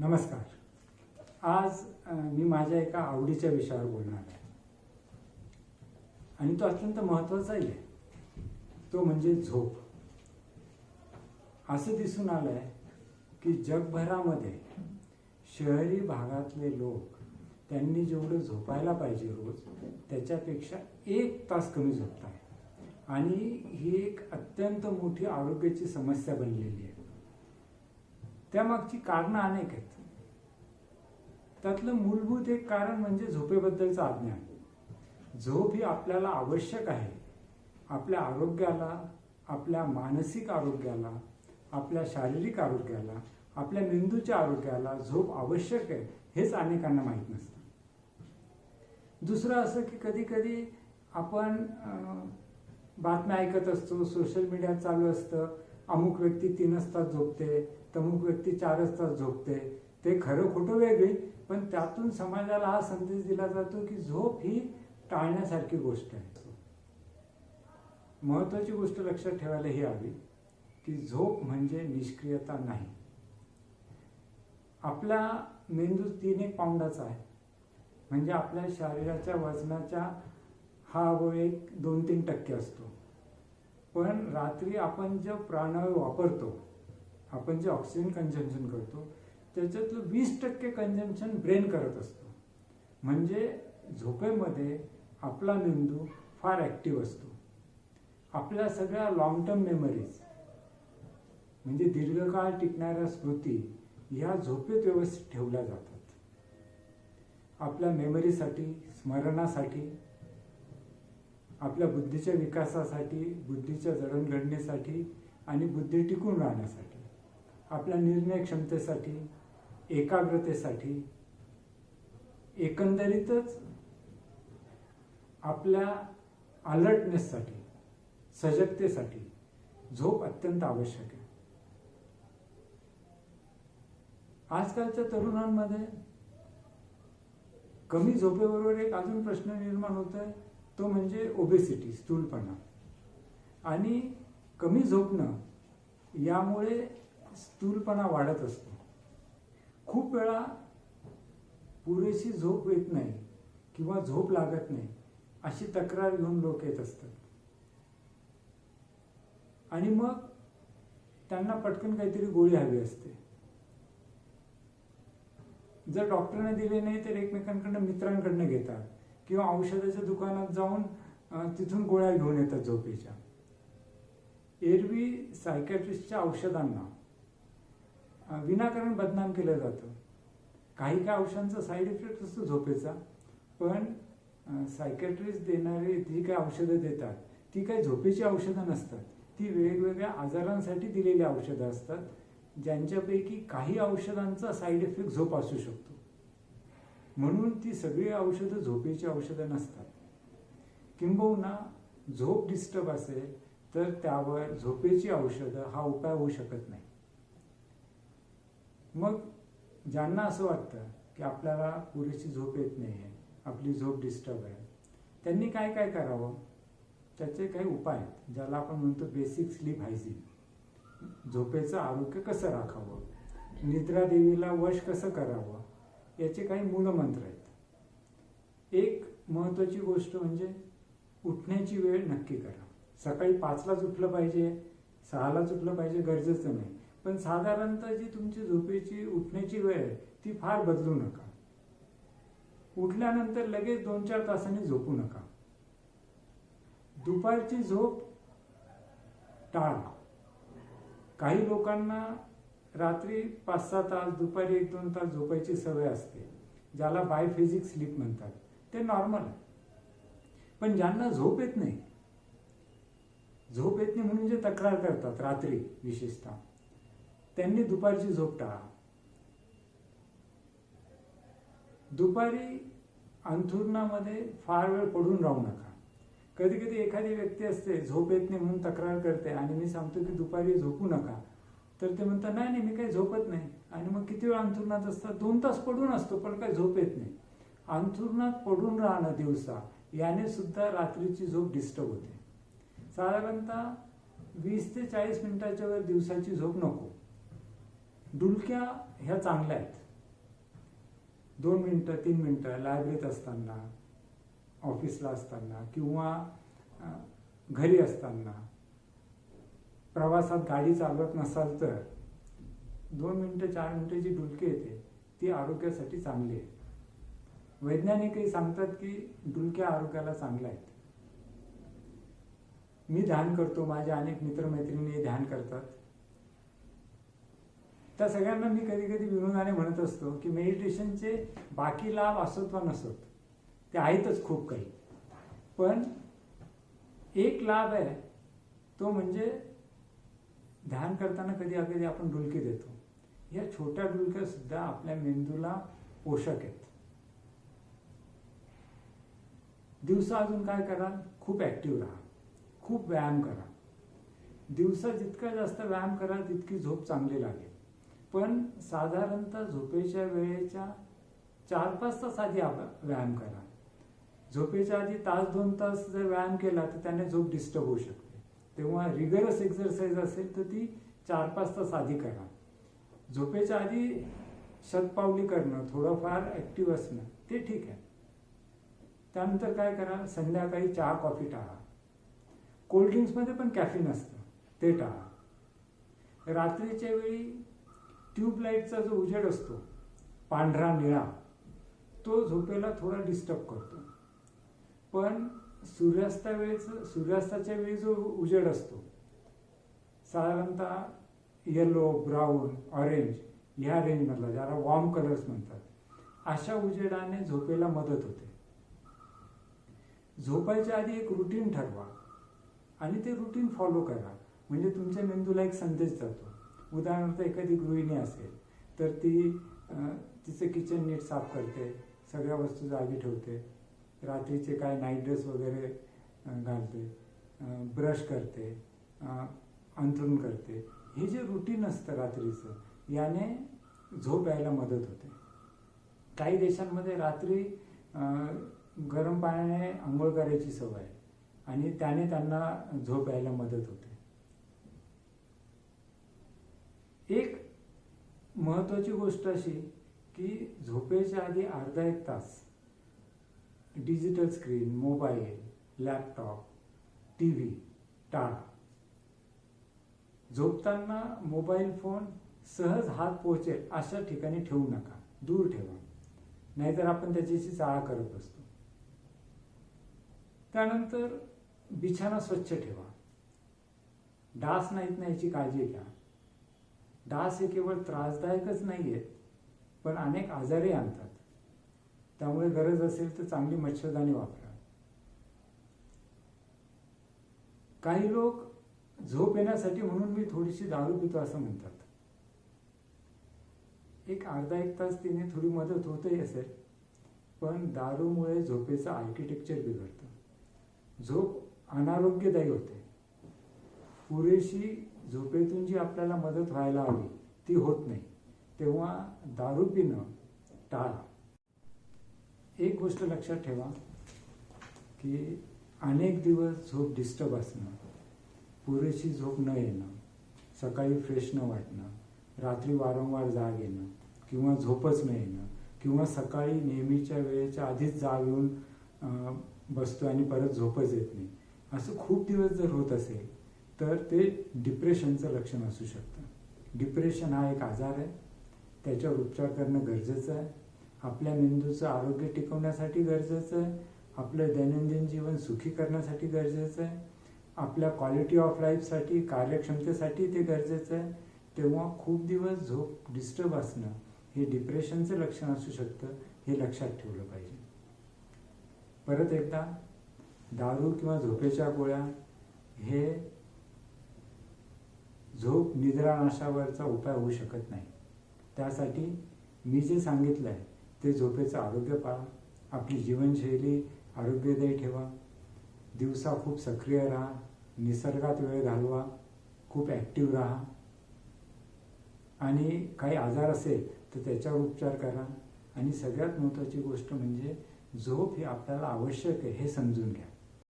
नमस्कार. आज मी माझ्या एका आवडीच्या विषयावर बोलणार आहे. आणि तो अत्यंत महत्त्वाचाही आहे. तो म्हणजे झोप. असं दिसून आलं आहे की जगभरामध्ये शहरी भागातले लोक त्यांनी जेवढं झोपायला पाहिजे रोज त्याच्यापेक्षा एक तास कमी झोपत आहे आणि ही एक अत्यंत मोठी आरोग्याची समस्या बनलेली आहे. त्यामागची कारणं अनेक आहेत. त्यातलं मूलभूत एक कारण म्हणजे झोपेबद्दलचं अज्ञान. झोप ही आपल्याला आवश्यक आहे. आपल्या आरोग्याला आपल्या मानसिक आरोग्याला आपल्या शारीरिक आरोग्याला आपल्या मेंदूच्या आरोग्याला झोप आवश्यक आहे हेच अनेकांना माहीत नसतं. दुसरं असं की कधी कधी आपण बातम्या ऐकत असतो सोशल मीडिया चालू असतं अमुक व्यक्ती तीनच तास झोपते तमुक व्यक्ती चारच तास झोपते. ते खरं खोटं वेगळी पण त्यातून समाजाला हा संदेश दिला जातो की झोप ही टाळण्यासारखी गोष्ट आहे. महत्वाची गोष्ट लक्षात ठेवायला ही हवी की झोप म्हणजे निष्क्रियता नाही. आपला मेंदू तीन एक पाऊंडाचा आहे. म्हणजे आपल्या शरीराच्या वजनाच्या हा व एक दोन तीन टक्के असतो. पण रात्री आपण जे प्राणवायू वापरतो आपण जे ऑक्सिजन कन्झम्पशन करतो त्याच्यातलं वीस टक्के कन्झम्पशन ब्रेन करत असतो. म्हणजे झोपेमध्ये आपला मेंदू फार ॲक्टिव्ह असतो. आपल्या सगळ्या लॉंग टर्म मेमरीज म्हणजे दीर्घकाळ टिकणाऱ्या स्मृती ह्या झोपेत व्यवस्थित ठेवल्या जातात. आपल्या मेमरीसाठी स्मरणासाठी आपल्या बुद्धीच्या विकासासाठी बुद्धीच्या जडणघडणीसाठी आणि बुद्धी टिकून राहण्यासाठी आपल्या निर्णय क्षमतेसाठी एकाग्रतेसाठी एकंदरीतच आपल्या अलर्टनेससाठी सजगतेसाठी झोप अत्यंत आवश्यक आहे. आजकालच्या तरुणांमध्ये कमी झोपेबरोबर एक अजून प्रश्न निर्माण होत आहे तो म्हणजे ओबेसिटी स्थूलपणा. आणि कमी झोपणं यामुळे स्थूलपणा वाढत असतो. खूप वेळा पुरेशी झोप येत नाही किंवा झोप लागत नाही अशी तक्रार घेऊन लोक येत असतात. आणि मग त्यांना पटकन काहीतरी गोळी हवी असते. जर डॉक्टरने दिले नाही तर एकमेकांकडनं मित्रांकडनं घेतात. किंवा औषधाच्या दुकानात जाऊन तिथून गोळ्या घेऊन येतात झोपेच्या. एरवी सायकॅट्रिस्टच्या औषधांना विनाकारण बदनाम केलं जातं. काही काही औषधांचा साईड इफेक्ट असतो झोपेचा पण सायकॅट्रिस्ट देणारे जी काही औषधं देतात ती काही झोपेची औषधं नसतात. ती वेगवेगळ्या आजारांसाठी दिलेली औषधं असतात ज्यांच्यापैकी काही औषधांचा साईड इफेक्ट झोप असू शकतो. म्हणून ती सगळी औषधं झोपेची औषधं नसतात. किंबहुना झोप डिस्टर्ब असेल तर त्यावर झोपेची औषधं हा उपाय होऊ शकत नाही. मग ज्यांना असं वाटतं की आपल्याला पुरेशी झोप येत नाही आहे आपली झोप डिस्टर्ब आहे त्यांनी काय काय करावं? त्याचे काही उपाय आहेत ज्याला आपण म्हणतो बेसिक स्लीप हायजीन झोपेचं आरोग्य कसं राखावं? निद्रादेवीला वश कसं करावं? याचे काही मूलमंत्र आहेत. एक महत्त्वाची गोष्ट म्हणजे उठण्याची वेळ नक्की करा. सकाळी पाचलाच उठलं पाहिजे सहालाच उठलं पाहिजे गरजेचं नाही. पण साधारणतः जी तुमची झोपेची उठण्याची वेळ आहे ती फार बदलू नका. उठल्यानंतर लगेच दोन चार तासांनी झोपू नका. दुपारची झोप टाळा. काही लोकांना रात्री पाच सहा तास दुपारी एक दोन तास झोपायची सवय असते ज्याला बायफिजिक स्लीप म्हणतात. ते नॉर्मल आहे. पण ज्यांना झोप येत नाही झोप येत नाही म्हणून जे तक्रार करतात रात्री विशेषतः त्यांनी दुपारची झोप टाळा. दुपारी अंथुरणामध्ये फार वेळ पडून राहू नका. कधी कधी एखादी व्यक्ती असते झोप येत नाही म्हणून तक्रार करते आणि मी सांगतो की दुपारी झोपू नका. तर ते म्हणतात नाही नाही मी काही झोपत नाही. आणि मग किती वेळ अंथरुणात असतात? दोन तास पडून असतो पण काही झोप येत नाही. अंथरुणात पडून राहणं दिवसा याने सुद्धा रात्रीची झोप डिस्टर्ब होते. साधारणतः वीस ते चाळीस मिनिटाच्या वर दिवसाची झोप नको. डुलक्या ह्या चांगल्या आहेत. दोन मिनटं तीन मिनटं लायब्ररीत असताना ऑफिसला असताना किंवा घरी असताना प्रवासात गाडी चालवत नसाल तर दोन मिनटं चार मिनटं जी डुलकी येते. ती आरोग्यासाठी चांगली आहे. वैज्ञानिकही सांगतात की डुलक्या आरोग्याला चांगल्या आहेत. मी ध्यान करतो माझ्या अनेक मित्रमैत्रिणी ध्यान करतात. त्या सगळ्यांना मी कधी कधी विनोदाने म्हणत असतो की मेडिटेशनचे बाकी लाभ असोत वा नसोत ते आहेतच खूप काही. पण एक लाभ आहे तो म्हणजे ध्यान करताना कधी कधी आपण डुलकी देतो. या छोट्या डुलक्या सुद्धा आपल्या मेंदूला पोषक आहेत. दिवसा अजून काय करा? खूप ऍक्टिव्ह राहा. खूप व्यायाम करा. दिवसा जितका जास्त व्यायाम करा तितकी झोप चांगली लागेल. पण साधारणतः झोपेच्या वेळेच्या चार पाच तास आधी आप- व्यायाम करा. झोपेच्या आधी तास दोन तास जर व्यायाम केला तर त्याने झोप डिस्टर्ब होऊ शकते. तेव्हा रिगरस एक्सरसाइज असेल तर ती चार पाच तास आधी करा. झोपेच्या आधी शतपावली करणं थोडंफार ऍक्टिव्ह असणं ते ठीक आहे. त्यानंतर काय करा संध्याकाळी चहा कॉफी टाळा. कोल्ड्रिंक्समध्ये पण कॅफिन असतं ते टाळा. रात्रीच्या वेळी ट्यूबलाईटचा जो उजेड असतो पांढरा निळा तो झोपेला थोडा डिस्टर्ब करतो. पण सूर्यास्ता वेळेचं सूर्यास्ताच्या वेळी जो उजेड असतो साधारणतः येलो ब्राऊन ऑरेंज ह्या रेंजमधला ज्याला वॉर्म कलर्स म्हणतात अशा उजेडाने झोपेला मदत होते. झोपायच्या आधी एक रुटीन ठरवा आणि ते रुटीन फॉलो करा. म्हणजे तुमच्या मेंदूला एक संदेश जातो. उदाहरणार्थ एखादी गृहिणी असेल तर ती तिचं किचन नीट साफ करते सगळ्या वस्तू जागी ठेवते रात्रीचे काय नाईट ड्रेस वगैरे घालते ब्रश करते अंथरून अंथरूण करते. हे जे रुटीन असतं रात्रीचं याने झोप यायला मदत होते. काही देशांमध्ये रात्री गरम पाण्याने आंघोळ करायची सवय आहे आणि त्याने त्यांना झोप यायला मदत होते. एक महत्वाची गोष्ट अशी की झोपेच्या आधी अर्धा एक तास digital screen mobile laptop T V टाळा. झोपताना मोबाईल फोन सहज हात पोहोचेल अशा ठिकाणी ठेवू नका. दूर ठेवा. नाहीतर आपण त्याच्याशी चाळा करत असतो त्यानंतर बिछाना स्वच्छ ठेवा. डास नाहीत ना याची काळजी घ्या. डास हे केवळ त्रासदायकच नाही आहेत पण अनेक आजारही आणतात. त्यामुळे गरज असेल तर चांगली मच्छरदाणी वापरा. काही लोक झोप येण्यासाठी म्हणून मी थोडीशी दारू पितो असं म्हणतात. एक अर्धा एक तास तिने थोडी मदत होतही असेल पण दारूमुळे झोपेचं आर्किटेक्चर बिघडतं. झोप अनारोग्यदायी होते. पुरेशी झोपेतून जी आपल्याला मदत व्हायला हवी ती होत नाही. तेव्हा दारू पिणं टाळा. एक गोष्ट लक्षात ठेवा की अनेक दिवस झोप डिस्टर्ब असणं पुरेशी झोप न येणं सकाळी फ्रेश न वाटणं रात्री वारंवार जाग येणं किंवा झोपच न येणं किंवा सकाळी नेहमीच्या वेळेच्या आधीच जाग येऊन बसतो आणि परत झोपच येत नाही असं खूप दिवस जर होत असेल तर ते डिप्रेशनचं लक्षण असू शकतं. डिप्रेशन हा एक आजार आहे त्याच्यावर उपचार करणं गरजेचं आहे. आपल्या मेंदूचं आरोग्य टिकवण्यासाठी गरजेचं आहे. आपलं दैनंदिन जीवन सुखी करण्यासाठी गरजेचं आहे. आपल्या क्वालिटी ऑफ लाईफसाठी कार्यक्षमतेसाठी ते गरजेचं आहे. तेव्हा खूप दिवस झोप डिस्टर्ब असणं हे डिप्रेशनचं लक्षण असू शकतं हे लक्षात ठेवलं पाहिजे. परत एकदा दारू किंवा झोपेच्या गोळ्या हे झोप निद्रानाशावरचा उपाय होऊ शकत नाही. त्यासाठी मी जे सांगितलं आहे ते झोपेचं आरोग्य पाळा. आपली जीवनशैली आरोग्यदायी ठेवा. दिवसा खूप सक्रिय राहा. निसर्गात वेळ घालवा. खूप ॲक्टिव्ह राहा. आणि काही आजार असेल तर त्याच्यावर उपचार करा. आणि सगळ्यात महत्त्वाची गोष्ट म्हणजे झोप ही आपल्याला आवश्यक आहे हे समजून घ्या.